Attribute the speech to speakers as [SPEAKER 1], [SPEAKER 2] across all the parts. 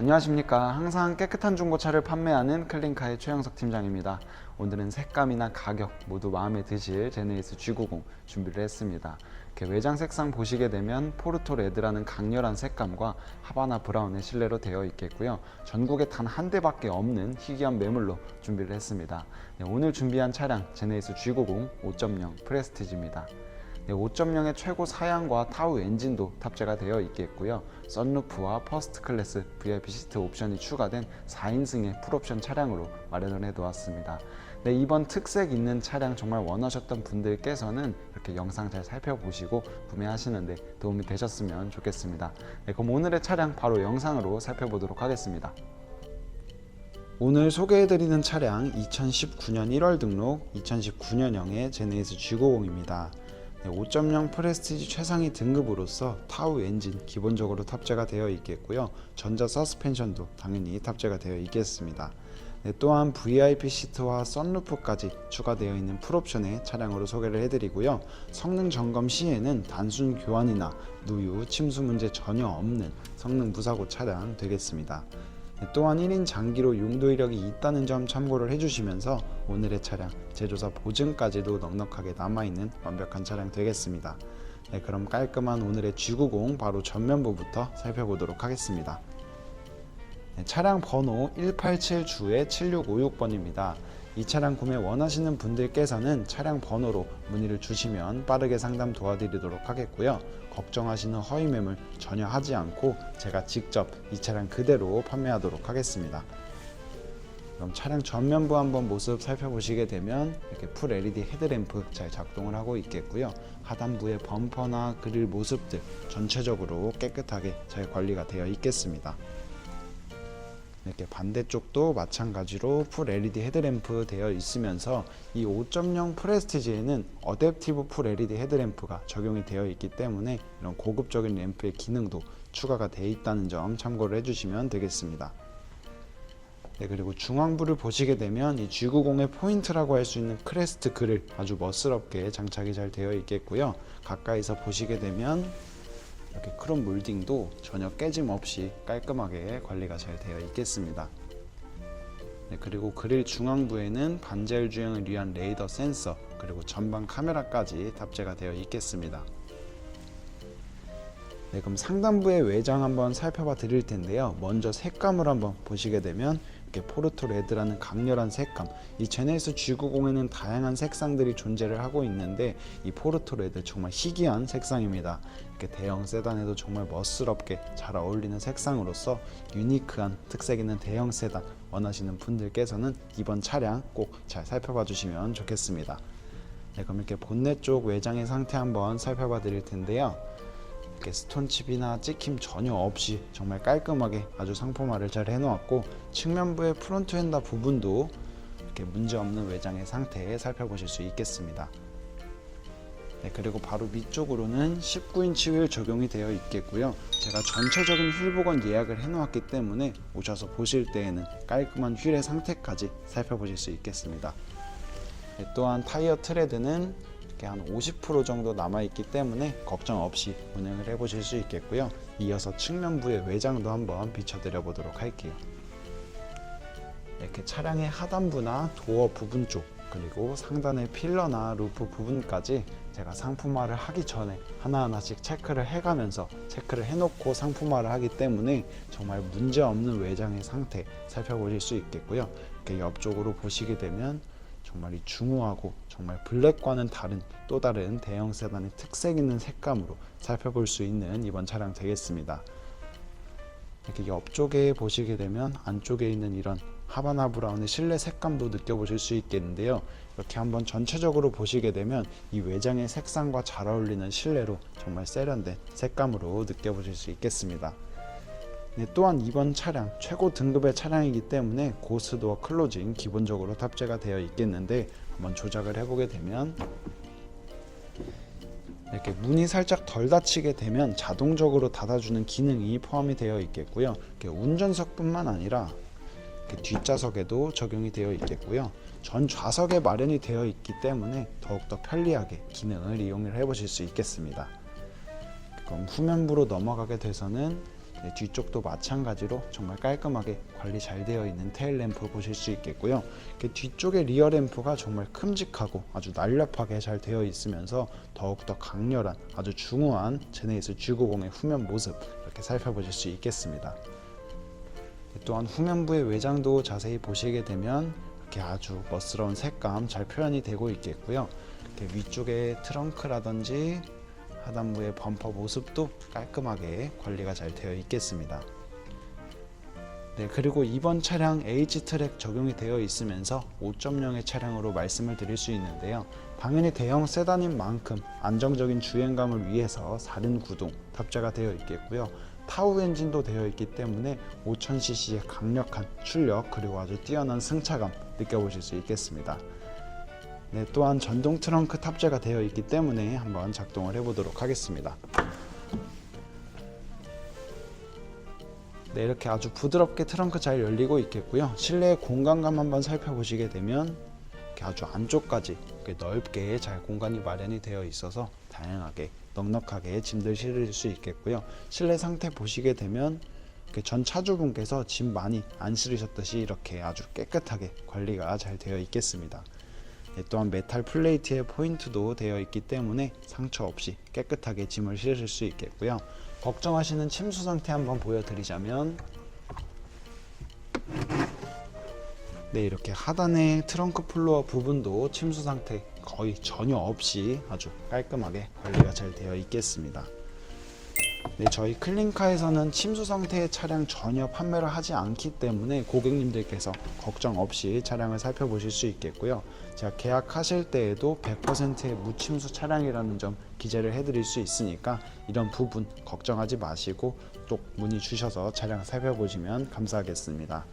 [SPEAKER 1] 안녕하십니까. 항상 깨끗한 중고차를 판매하는 클린카의 최영석 팀장입니다. 오늘은 색감이나 가격 모두 마음에 드실 제네시스 G90 준비를 했습니다. 이렇게 외장 색상 보시게 되면 포르토 레드라는 강렬한 색감과 하바나 브라운의 실내로 되어 있겠고요. 전국에 단 한 대밖에 없는 희귀한 매물로 준비를 했습니다. 네, 오늘 준비한 차량 제네시스 G90 5.0 프레스티지입니다. 네, 5.0의 최고 사양과 타우 엔진도 탑재가 되어 있겠고요. 썬루프와 퍼스트 클래스 VIP 시트 옵션이 추가된 4인승의 풀옵션 차량으로 마련을 해 놓았습니다. 네, 이번 특색 있는 차량 정말 원하셨던 분들께서는 이렇게 영상 잘 살펴보시고 구매하시는데 도움이 되셨으면 좋겠습니다. 네, 그럼 오늘의 차량 바로 영상으로 살펴보도록 하겠습니다. 오늘 소개해드리는 차량 2019년 1월 등록 2019년형의 제네시스 G90입니다. 5.0 프레스티지 최상위 등급으로서 타우 엔진 기본적으로 탑재가 되어 있겠고요. 전자 서스펜션도 당연히 탑재가 되어 있겠습니다. 네, 또한 VIP 시트와 썬루프까지 추가되어 있는 풀옵션의 차량으로 소개를 해드리고요. 성능 점검 시에는 단순 교환이나 누유, 침수 문제 전혀 없는 성능 무사고 차량 되겠습니다. 네, 또한 1인 장기로 용도 이력이 있다는 점 참고를 해주시면서 오늘의 차량 제조사 보증까지도 넉넉하게 남아있는 완벽한 차량 되겠습니다. 네, 그럼 깔끔한 오늘의 G90 바로 전면부부터 살펴보도록 하겠습니다. 네, 차량 번호 187주의 7656번입니다. 이 차량 구매 원하시는 분들께서는 차량 번호로 문의를 주시면 빠르게 상담 도와드리도록 하겠고요. 걱정하시는 허위 매물 전혀 하지 않고 제가 직접 이 차량 그대로 판매하도록 하겠습니다. 그럼 차량 전면부 한번 모습 살펴보시게 되면 이렇게 풀 LED 헤드램프 잘 작동을 하고 있겠고요. 하단부의 범퍼나 그릴 모습들 전체적으로 깨끗하게 잘 관리가 되어 있겠습니다. 이렇게 반대쪽도 마찬가지로 풀 LED 헤드램프 되어 있으면서 이 5.0 프레스티지에는 어댑티브 풀 LED 헤드램프가 적용이 되어 있기 때문에 이런 고급적인 램프의 기능도 추가가 되어 있다는 점 참고를 해주시면 되겠습니다. 네, 그리고 중앙부를 보시게 되면 이 G90의 포인트라고 할 수 있는 크레스트 그릴 아주 멋스럽게 장착이 잘 되어 있겠고요. 가까이서 보시게 되면 이렇게 크롬 몰딩도 전혀 깨짐 없이 깔끔하게 관리가 잘 되어 있겠습니다. 네, 그리고 그릴 중앙부에는 반자율 주행을 위한 레이더 센서 그리고 전방 카메라까지 탑재가 되어 있겠습니다. 네, 그럼 상단부의 외장 한번 살펴봐 드릴 텐데요. 먼저 색감을 한번 보시게 되면 이렇게 포르토 레드라는 강렬한 색감. 이 제네시스 G90에는 다양한 색상들이 존재를 하고 있는데 이 포르토 레드 정말 희귀한 색상입니다. 이렇게 대형 세단에도 정말 멋스럽게 잘 어울리는 색상으로서 유니크한 특색 있는 대형 세단 원하시는 분들께서는 이번 차량 꼭 잘 살펴봐 주시면 좋겠습니다. 네, 그럼 이렇게 본넷 쪽 외장의 상태 한번 살펴봐 드릴 텐데요. 이렇게 스톤칩이나 찍힘 전혀 없이 정말 깔끔하게 아주 상품화를 잘 해놓았고 측면부의 프론트 휀다 부분도 이렇게 문제없는 외장의 상태에 살펴보실 수 있겠습니다. 네, 그리고 바로 밑쪽으로는 19인치 휠 적용이 되어 있겠고요. 제가 전체적인 휠 복원 예약을 해놓았기 때문에 오셔서 보실 때에는 깔끔한 휠의 상태까지 살펴보실 수 있겠습니다. 네, 또한 타이어 트레드는 이렇게 한 50% 정도 남아 있기 때문에 걱정 없이 운행을 해보실 수 있겠고요. 이어서 측면부의 외장도 한번 비춰드려 보도록 할게요. 이렇게 차량의 하단부나 도어 부분 쪽 그리고 상단의 필러나 루프 부분까지 제가 상품화를 하기 전에 하나하나씩 체크를 해가면서 체크를 해놓고 상품화를 하기 때문에 정말 문제없는 외장의 상태 살펴보실 수 있겠고요. 이렇게 옆쪽으로 보시게 되면 정말 이 중후하고 정말 블랙과는 다른 또 다른 대형 세단의 특색 있는 색감으로 살펴볼 수 있는 이번 차량 되겠습니다. 이렇게 옆쪽에 보시게 되면 안쪽에 있는 이런 하바나 브라운의 실내 색감도 느껴보실 수 있겠는데요. 이렇게 한번 전체적으로 보시게 되면 이 외장의 색상과 잘 어울리는 실내로 정말 세련된 색감으로 느껴보실 수 있겠습니다. 네, 또한 이번 차량 최고 등급의 차량이기 때문에 고스도어 클로징 기본적으로 탑재가 되어 있겠는데 한번 조작을 해보게 되면 이렇게 문이 살짝 덜 닫히게 되면 자동적으로 닫아주는 기능이 포함이 되어 있겠고요. 운전석뿐만 아니라 이렇게 뒷좌석에도 적용이 되어 있겠고요. 전 좌석에 마련이 되어 있기 때문에 더욱더 편리하게 기능을 이용을 해보실 수 있겠습니다. 그럼 후면부로 넘어가게 돼서는 네, 뒤쪽도 마찬가지로 정말 깔끔하게 관리 잘 되어 있는 테일 램프 보실 수 있겠고요. 뒤쪽에 리어 램프가 정말 큼직하고 아주 날렵하게 잘 되어 있으면서 더욱더 강렬한 아주 중후한 제네이스 G90의 후면 모습 이렇게 살펴보실 수 있겠습니다. 네, 또한 후면부의 외장도 자세히 보시게 되면 이렇게 아주 멋스러운 색감 잘 표현이 되고 있겠고요. 이렇게 위쪽에 트렁크라든지 하단부의 범퍼 모습도 깔끔하게 관리가 잘 되어 있겠습니다. 네, 그리고 이번 차량 H 트랙 적용이 되어 있으면서 5.0의 차량으로 말씀을 드릴 수 있는데요. 당연히 대형 세단인 만큼 안정적인 주행감을 위해서 4륜 구동 탑재가 되어 있겠고요. 타우 엔진도 되어 있기 때문에 5000cc의 강력한 출력 그리고 아주 뛰어난 승차감 느껴보실 수 있겠습니다. 네, 또한 전동 트렁크 탑재가 되어 있기 때문에 한번 작동을 해보도록 하겠습니다. 네, 이렇게 아주 부드럽게 트렁크 잘 열리고 있겠고요. 실내 공간감 한번 살펴보시게 되면 아주 안쪽까지 넓게 잘 공간이 마련이 되어 있어서 다양하게 넉넉하게 짐들 실을 수 있겠고요. 실내 상태 보시게 되면 전 차주분께서 짐 많이 안 실으셨듯이 이렇게 아주 깨끗하게 관리가 잘 되어 있겠습니다. 네, 또한 메탈 플레이트의 포인트도 되어 있기 때문에 상처 없이 깨끗하게 짐을 실으실 수 있겠고요. 걱정하시는 침수 상태 한번 보여드리자면 네 이렇게 하단의 트렁크 플로어 부분도 침수 상태 거의 전혀 없이 아주 깔끔하게 관리가 잘 되어 있겠습니다. 네, 저희 클린카에서는 침수 상태의 차량 전혀 판매를 하지 않기 때문에 고객님들께서 걱정 없이 차량을 살펴보실 수 있겠고요. 제가 계약하실 때에도 100%의 무침수 차량이라는 점 기재를 해드릴 수 있으니까 이런 부분 걱정하지 마시고 또 문의 주셔서 차량 살펴보시면 감사하겠습니다.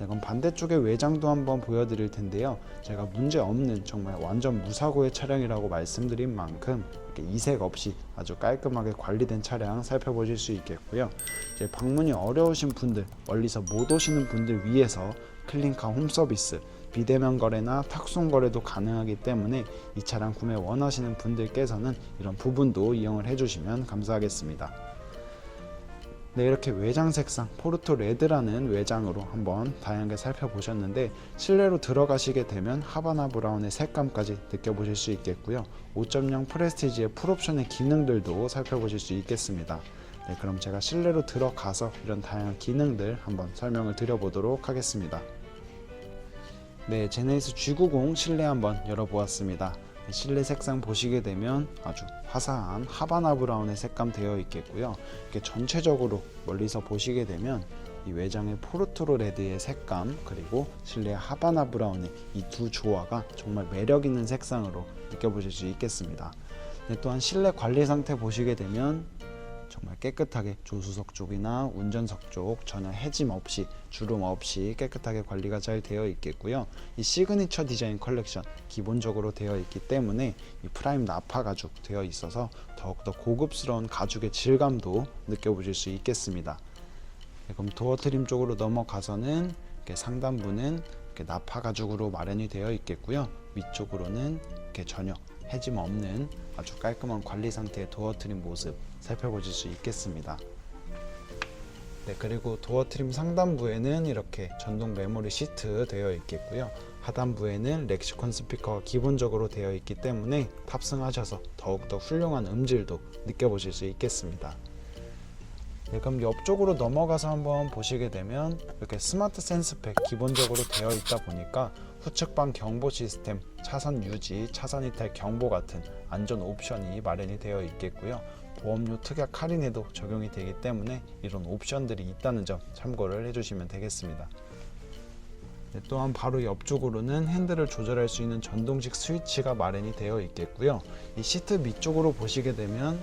[SPEAKER 1] 네, 그럼 반대쪽의 외장도 한번 보여드릴 텐데요. 제가 문제 없는 정말 완전 무사고의 차량이라고 말씀드린 만큼 이색 없이 아주 깔끔하게 관리된 차량 살펴보실 수 있겠고요. 이제 방문이 어려우신 분들, 멀리서 못 오시는 분들 위해서 클린카 홈 서비스, 비대면 거래나 탁송 거래도 가능하기 때문에 이 차량 구매 원하시는 분들께서는 이런 부분도 이용을 해주시면 감사하겠습니다. 네, 이렇게 외장 색상 포르토 레드라는 외장으로 한번 다양하게 살펴보셨는데 실내로 들어가시게 되면 하바나 브라운의 색감까지 느껴보실 수 있겠고요. 5.0 프레스티지의 풀옵션의 기능들도 살펴보실 수 있겠습니다. 네, 그럼 제가 실내로 들어가서 이런 다양한 기능들 한번 설명을 드려보도록 하겠습니다. 네, 제네시스 G90 실내 한번 열어보았습니다. 실내 색상 보시게 되면 아주 화사한 하바나 브라운의 색감 되어 있겠고요. 이렇게 전체적으로 멀리서 보시게 되면 이 외장의 포르토로 레드의 색감 그리고 실내 하바나 브라운의 이 두 조화가 정말 매력 있는 색상으로 느껴보실 수 있겠습니다. 네, 또한 실내 관리 상태 보시게 되면 정말 깨끗하게 조수석 쪽이나 운전석 쪽 전혀 해짐 없이 주름 없이 깨끗하게 관리가 잘 되어 있겠고요. 이 시그니처 디자인 컬렉션 기본적으로 되어 있기 때문에 이 프라임 나파 가죽 되어 있어서 더욱더 고급스러운 가죽의 질감도 느껴보실 수 있겠습니다. 네, 그럼 도어 트림 쪽으로 넘어가서는 이렇게 상단부는 이렇게 나파 가죽으로 마련이 되어 있겠고요. 위쪽으로는 이렇게 전혀 해짐 없는 아주 깔끔한 관리 상태의 도어 트림 모습 살펴보실 수 있겠습니다. 네, 그리고 도어 트림 상단부에는 이렇게 전동 메모리 시트 되어 있겠고요. 하단부에는 렉시콘 스피커가 기본적으로 되어 있기 때문에 탑승하셔서 더욱더 훌륭한 음질도 느껴보실 수 있겠습니다. 네, 그럼 옆쪽으로 넘어가서 한번 보시게 되면 이렇게 스마트 센스팩 기본적으로 되어 있다 보니까 후측방 경보 시스템, 차선 유지, 차선 이탈 경보 같은 안전 옵션이 마련이 되어 있겠고요. 보험료 특약 할인에도 적용이 되기 때문에 이런 옵션들이 있다는 점 참고를 해주시면 되겠습니다. 네, 또한 바로 옆쪽으로는 핸들을 조절할 수 있는 전동식 스위치가 마련이 되어 있겠고요. 이 시트 밑쪽으로 보시게 되면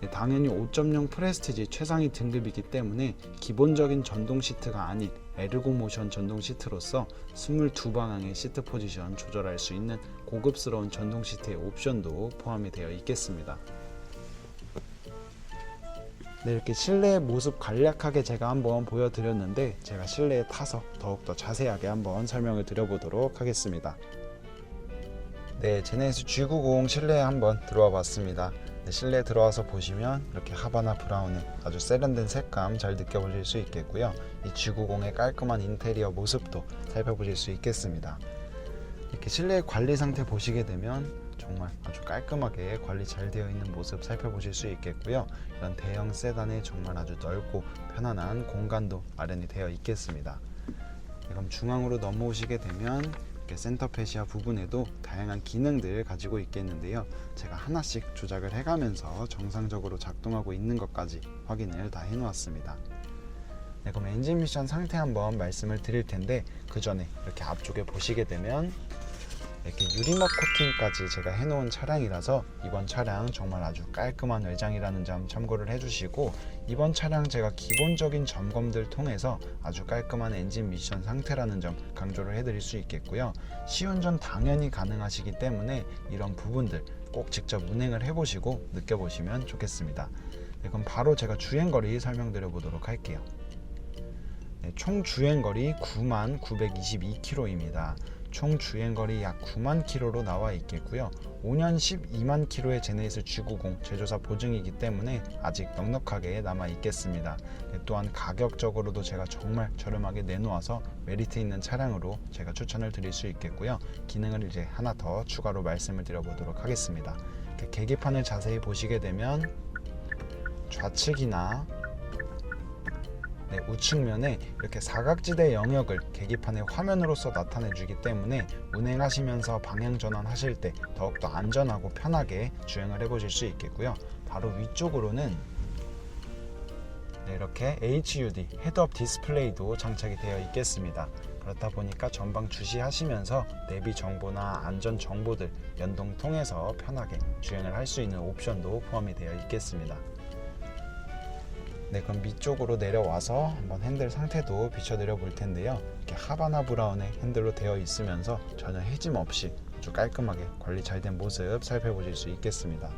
[SPEAKER 1] 네, 당연히 5.0 프레스티지 최상위 등급이기 때문에 기본적인 전동 시트가 아닌 에르고 모션 전동 시트로서 22방향의 시트 포지션 조절할 수 있는 고급스러운 전동 시트의 옵션도 포함이 되어 있겠습니다. 네, 이렇게 실내 모습 간략하게 제가 한번 보여드렸는데 제가 실내에 타서 더욱더 자세하게 한번 설명을 드려보도록 하겠습니다. 네, 제네시스 G90 실내에 한번 들어와 봤습니다. 네, 실내에 들어와서 보시면 이렇게 하바나 브라운의 아주 세련된 색감 잘 느껴보실 수 있겠고요. 이 G90의 깔끔한 인테리어 모습도 살펴보실 수 있겠습니다. 이렇게 실내 관리 상태 보시게 되면 정말 아주 깔끔하게 관리 잘 되어 있는 모습 살펴보실 수 있겠고요. 이런 대형 세단에 정말 아주 넓고 편안한 공간도 마련이 되어 있겠습니다. 네, 그럼 중앙으로 넘어오시게 되면 센터 페시아 부분에도 다양한 기능들 가지고 있겠는데요. 제가 하나씩 조작을 해가면서 정상적으로 작동하고 있는 것까지 확인을 다 해놓았습니다. 네, 그럼 엔진 미션 상태 한번 말씀을 드릴 텐데 그 전에 이렇게 앞쪽에 보시게 되면 이렇게 유리막 코팅까지 제가 해놓은 차량이라서 이번 차량 정말 아주 깔끔한 외장이라는 점 참고를 해주시고 이번 차량 제가 기본적인 점검들 통해서 아주 깔끔한 엔진 미션 상태라는 점 강조를 해드릴 수 있겠고요. 시운전 당연히 가능하시기 때문에 이런 부분들 꼭 직접 운행을 해보시고 느껴보시면 좋겠습니다. 네, 그럼 바로 제가 주행거리 설명드려 보도록 할게요. 네, 총 주행거리 9만 922km입니다. 총 주행거리 약 9만 킬로로 나와 있겠고요. 5년 12만 킬로의 제네시스 G90 제조사 보증이기 때문에 아직 넉넉하게 남아 있겠습니다. 네, 또한 가격적으로도 제가 정말 저렴하게 내놓아서 메리트 있는 차량으로 제가 추천을 드릴 수 있겠고요. 기능을 이제 하나 더 추가로 말씀을 드려보도록 하겠습니다. 계기판을 자세히 보시게 되면 좌측이나 네, 우측면에 이렇게 사각지대 영역을 계기판의 화면으로서 나타내주기 때문에 운행하시면서 방향 전환하실 때 더욱더 안전하고 편하게 주행을 해보실 수 있겠고요. 바로 위쪽으로는 네, 이렇게 HUD 헤드업 디스플레이도 장착이 되어 있겠습니다. 그렇다 보니까 전방 주시하시면서 내비 정보나 안전 정보들 연동 통해서 편하게 주행을 할 수 있는 옵션도 포함이 되어 있겠습니다. 네, 그럼 밑쪽으로 내려와서 한번 핸들 상태도 비춰드려 볼 텐데요. 이렇게 하바나 브라운의 핸들로 되어 있으면서 전혀 해짐 없이 아주 깔끔하게 관리 잘 된 모습 살펴보실 수 있겠습니다.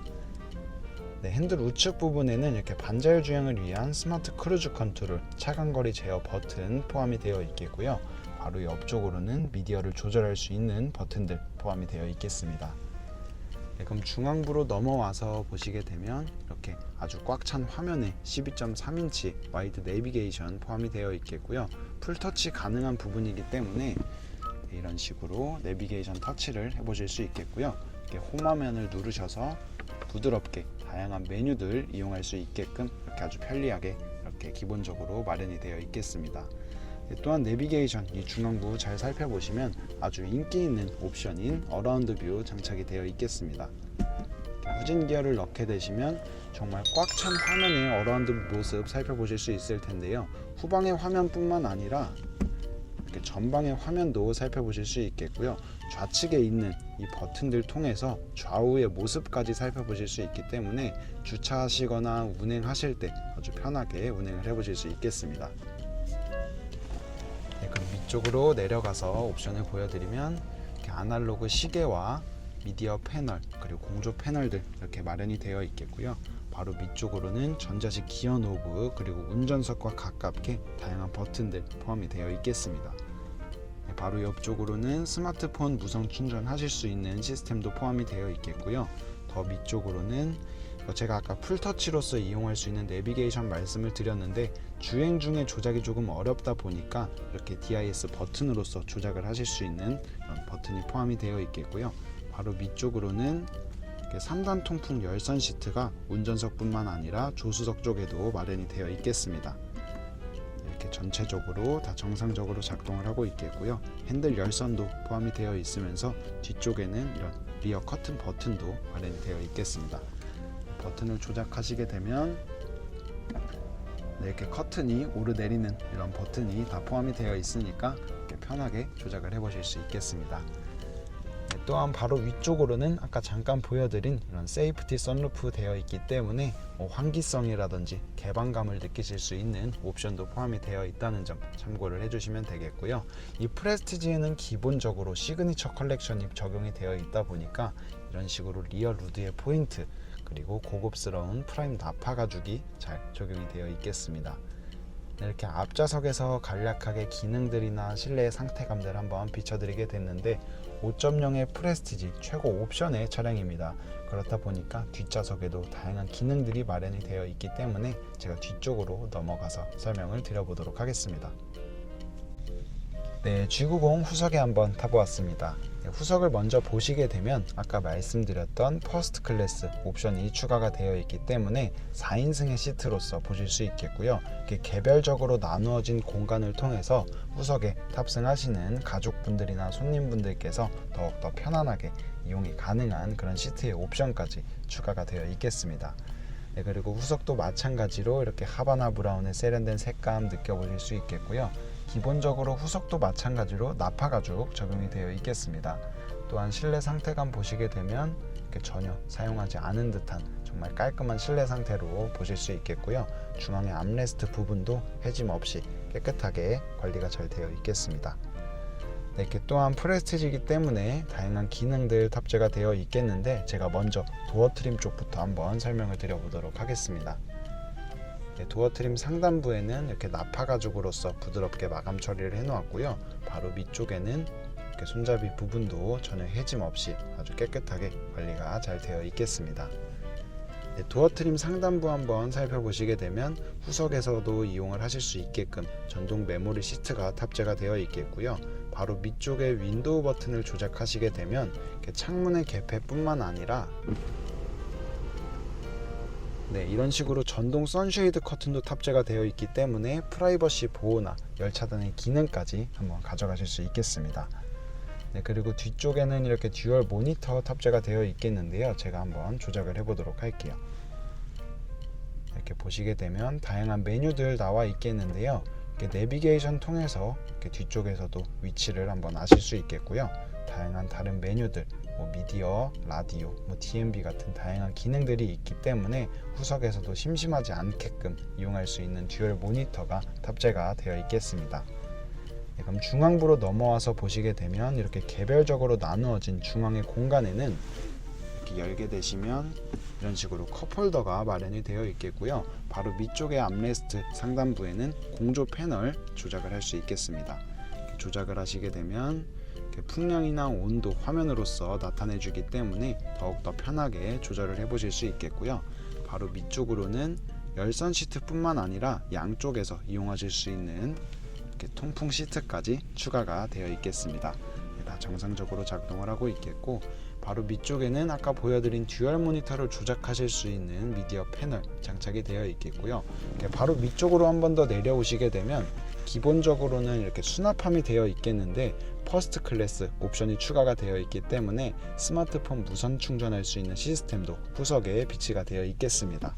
[SPEAKER 1] 네, 핸들 우측 부분에는 이렇게 반자율 주행을 위한 스마트 크루즈 컨트롤, 차간거리 제어 버튼 포함이 되어 있겠고요. 바로 옆쪽으로는 미디어를 조절할 수 있는 버튼들 포함이 되어 있겠습니다. 네, 그럼 중앙부로 넘어와서 보시게 되면 이렇게 아주 꽉 찬 화면에 12.3인치 와이드 내비게이션 포함이 되어 있겠고요. 풀터치 가능한 부분이기 때문에 이런 식으로 내비게이션 터치를 해보실 수 있겠고요. 이렇게 홈화면을 누르셔서 부드럽게 다양한 메뉴들 이용할 수 있게끔 이렇게 아주 편리하게 이렇게 기본적으로 마련이 되어 있겠습니다. 네, 또한 내비게이션 이 중앙부 잘 살펴보시면 아주 인기 있는 옵션인 어라운드 뷰 장착이 되어 있겠습니다. 후진 기어를 넣게 되시면 정말 꽉 찬 화면의 어라운드 모습 살펴보실 수 있을 텐데요. 후방의 화면뿐만 아니라 이렇게 전방의 화면도 살펴보실 수 있겠고요. 좌측에 있는 이 버튼들 통해서 좌우의 모습까지 살펴보실 수 있기 때문에 주차하시거나 운행하실 때 아주 편하게 운행을 해보실 수 있겠습니다. 네, 그럼 위쪽으로 내려가서 옵션을 보여드리면 이렇게 아날로그 시계와 미디어 패널 그리고 공조 패널들 이렇게 마련이 되어 있겠고요. 바로 밑쪽으로는 전자식 기어 노브 그리고 운전석과 가깝게 다양한 버튼들 포함이 되어 있겠습니다. 네, 바로 옆쪽으로는 스마트폰 무선 충전하실 수 있는 시스템도 포함이 되어 있겠고요. 더 밑쪽으로는 어, 제가 아까 풀터치로서 이용할 수 있는 내비게이션 말씀을 드렸는데 주행 중에 조작이 조금 어렵다 보니까 이렇게 DIS 버튼으로서 조작을 하실 수 있는 그런 버튼이 포함이 되어 있겠고요. 바로 밑쪽으로는 이렇게 3단 통풍 열선 시트가 운전석뿐만 아니라 조수석 쪽에도 마련이 되어 있겠습니다. 이렇게 전체적으로 다 정상적으로 작동을 하고 있겠고요. 핸들 열선도 포함이 되어 있으면서 뒤쪽에는 이런 리어 커튼 버튼도 마련이 되어 있겠습니다. 버튼을 조작하시게 되면 네, 이렇게 커튼이 오르내리는 이런 버튼이 다 포함이 되어 있으니까 이렇게 편하게 조작을 해 보실 수 있겠습니다. 네, 또한 바로 위쪽으로는 아까 잠깐 보여드린 이런 세이프티 선루프 되어 있기 때문에 뭐 환기성이라든지 개방감을 느끼실 수 있는 옵션도 포함이 되어 있다는 점 참고를 해주시면 되겠고요. 이 프레스티지에는 기본적으로 시그니처 컬렉션이 적용이 되어 있다 보니까 이런 식으로 리어 루드의 포인트 그리고 고급스러운 프라임 나파 가죽이 잘 적용이 되어 있겠습니다. 네, 이렇게 앞좌석에서 간략하게 기능들이나 실내 상태감들 한번 비춰드리게 됐는데 5.0의 프레스티지 최고 옵션의 차량입니다. 그렇다 보니까 뒷좌석에도 다양한 기능들이 마련이 되어 있기 때문에 제가 뒤쪽으로 넘어가서 설명을 드려보도록 하겠습니다. 네, G90 후석에 한번 타보았습니다. 네, 후석을 먼저 보시게 되면 아까 말씀드렸던 퍼스트 클래스 옵션이 추가가 되어 있기 때문에 4인승의 시트로서 보실 수 있겠고요. 개별적으로 나누어진 공간을 통해서 후석에 탑승하시는 가족분들이나 손님분들께서 더욱더 편안하게 이용이 가능한 그런 시트의 옵션까지 추가가 되어 있겠습니다. 네, 그리고 후석도 마찬가지로 이렇게 하바나 브라운의 세련된 색감 느껴보실 수 있겠고요. 기본적으로 후석도 마찬가지로 나파 가죽 적용이 되어 있겠습니다. 또한 실내 상태감 보시게 되면 이렇게 전혀 사용하지 않은 듯한 정말 깔끔한 실내 상태로 보실 수 있겠고요. 중앙의 암레스트 부분도 해짐 없이 깨끗하게 관리가 잘 되어 있겠습니다. 네, 이렇게 또한 프레스티지이기 때문에 다양한 기능들 탑재가 되어 있겠는데 제가 먼저 도어 트림 쪽부터 한번 설명을 드려보도록 하겠습니다. 네, 도어 트림 상단부에는 이렇게 나파 가죽으로서 부드럽게 마감 처리를 해놓았고요. 바로 밑쪽에는 이렇게 손잡이 부분도 전혀 해짐 없이 아주 깨끗하게 관리가 잘 되어 있겠습니다. 네, 도어 트림 상단부 한번 살펴보시게 되면 후석에서도 이용을 하실 수 있게끔 전동 메모리 시트가 탑재가 되어 있겠고요. 바로 밑쪽에 윈도우 버튼을 조작하시게 되면 창문의 개폐뿐만 아니라 네, 이런 식으로 전동 선쉐이드 커튼도 탑재가 되어 있기 때문에 프라이버시 보호나 열 차단의 기능까지 한번 가져가실 수 있겠습니다. 네, 그리고 뒤쪽에는 이렇게 듀얼 모니터 탑재가 되어 있겠는데요. 제가 한번 조작을 해보도록 할게요. 이렇게 보시게 되면 다양한 메뉴들 나와 있겠는데요. 내비게이션 통해서 뒤쪽에서도 위치를 한번 아실 수 있겠고요. 다양한 다른 메뉴들, 뭐 미디어, 라디오, 뭐 DMB 같은 다양한 기능들이 있기 때문에 후석에서도 심심하지 않게끔 이용할 수 있는 듀얼 모니터가 탑재가 되어 있겠습니다. 네, 그럼 중앙부로 넘어와서 보시게 되면 이렇게 개별적으로 나누어진 중앙의 공간에는 이렇게 열게 되시면 이런 식으로 컵홀더가 마련이 되어 있겠고요. 바로 밑쪽의 암레스트 상단부에는 공조 패널 조작을 할 수 있겠습니다. 조작을 하시게 되면 풍량이나 온도 화면으로서 나타내 주기 때문에 더욱더 편하게 조절을 해 보실 수 있겠고요. 바로 밑쪽으로는 열선 시트뿐만 아니라 양쪽에서 이용하실 수 있는 이렇게 통풍 시트까지 추가가 되어 있겠습니다. 네, 다 정상적으로 작동을 하고 있겠고 바로 밑쪽에는 아까 보여드린 듀얼 모니터를 조작하실 수 있는 미디어 패널 장착이 되어 있겠고요. 바로 밑쪽으로 한 번 더 내려오시게 되면 기본적으로는 이렇게 수납함이 되어 있겠는데 퍼스트 클래스 옵션이 추가가 되어 있기 때문에 스마트폰 무선 충전할 수 있는 시스템도 후석에 비치가 되어 있겠습니다.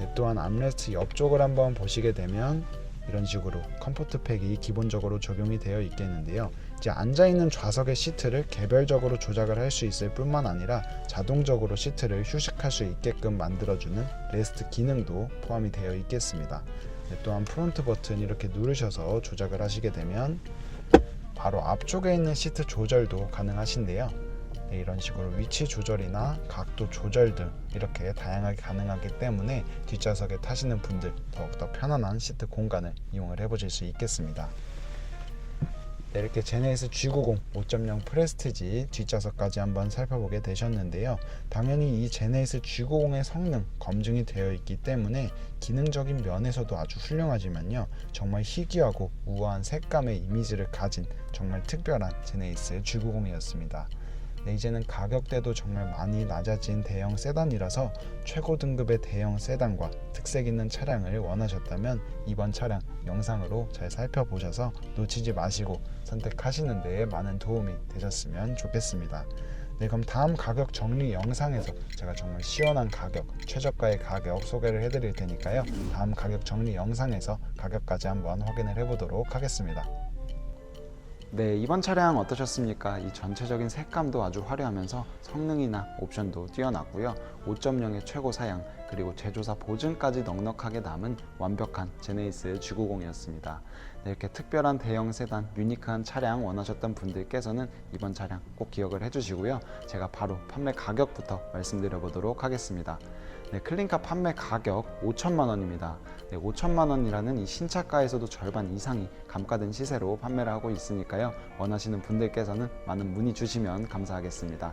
[SPEAKER 1] 네, 또한 암레스트 옆쪽을 한번 보시게 되면 이런 식으로 컴포트 팩이 기본적으로 적용이 되어 있겠는데요. 이제 앉아 있는 좌석의 시트를 개별적으로 조작을 할 수 있을 뿐만 아니라 자동적으로 시트를 휴식할 수 있게끔 만들어주는 레스트 기능도 포함이 되어 있겠습니다. 네, 또한 프론트 버튼 이렇게 누르셔서 조작을 하시게 되면 바로 앞쪽에 있는 시트 조절도 가능하신데요. 네, 이런 식으로 위치 조절이나 각도 조절 등 이렇게 다양하게 가능하기 때문에 뒷좌석에 타시는 분들 더욱더 편안한 시트 공간을 이용을 해보실 수 있겠습니다. 네, 이렇게 제네시스 G90 5.0 프레스티지 뒷좌석까지 한번 살펴보게 되셨는데요. 당연히 이 제네시스 G90의 성능 검증이 되어 있기 때문에 기능적인 면에서도 아주 훌륭하지만요. 정말 희귀하고 우아한 색감의 이미지를 가진 정말 특별한 제네시스 G90이었습니다. 네, 이제는 가격대도 정말 많이 낮아진 대형 세단이라서 최고 등급의 대형 세단과 특색 있는 차량을 원하셨다면 이번 차량 영상으로 잘 살펴보셔서 놓치지 마시고 선택하시는 데 많은 도움이 되셨으면 좋겠습니다. 네, 그럼 다음 가격 정리 영상에서 제가 정말 시원한 가격, 최저가의 가격 소개를 해드릴 테니까요. 다음 가격 정리 영상에서 가격까지 한번 확인을 해보도록 하겠습니다. 네, 이번 차량 어떠셨습니까? 이 전체적인 색감도 아주 화려하면서 성능이나 옵션도 뛰어나고요. 5.0의 최고 사양, 그리고 제조사 보증까지 넉넉하게 남은 완벽한 제네이스 G90이었습니다. 네, 이렇게 특별한 대형 세단, 유니크한 차량 원하셨던 분들께서는 이번 차량 꼭 기억을 해주시고요. 제가 바로 판매 가격부터 말씀드려 보도록 하겠습니다. 네, 클린카 판매 가격 5천만 원입니다. 네, 5천만 원이라는 이 신차가에서도 절반 이상이 감가된 시세로 판매를 하고 있으니까요. 원하시는 분들께서는 많은 문의 주시면 감사하겠습니다.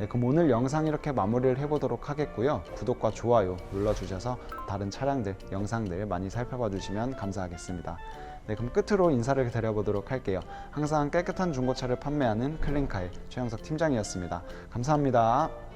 [SPEAKER 1] 네, 그럼 오늘 영상 이렇게 마무리를 해보도록 하겠고요. 구독과 좋아요 눌러주셔서 다른 차량들, 영상들 많이 살펴봐 주시면 감사하겠습니다. 네, 그럼 끝으로 인사를 드려보도록 할게요. 항상 깨끗한 중고차를 판매하는 클린카의 최영석 팀장이었습니다. 감사합니다.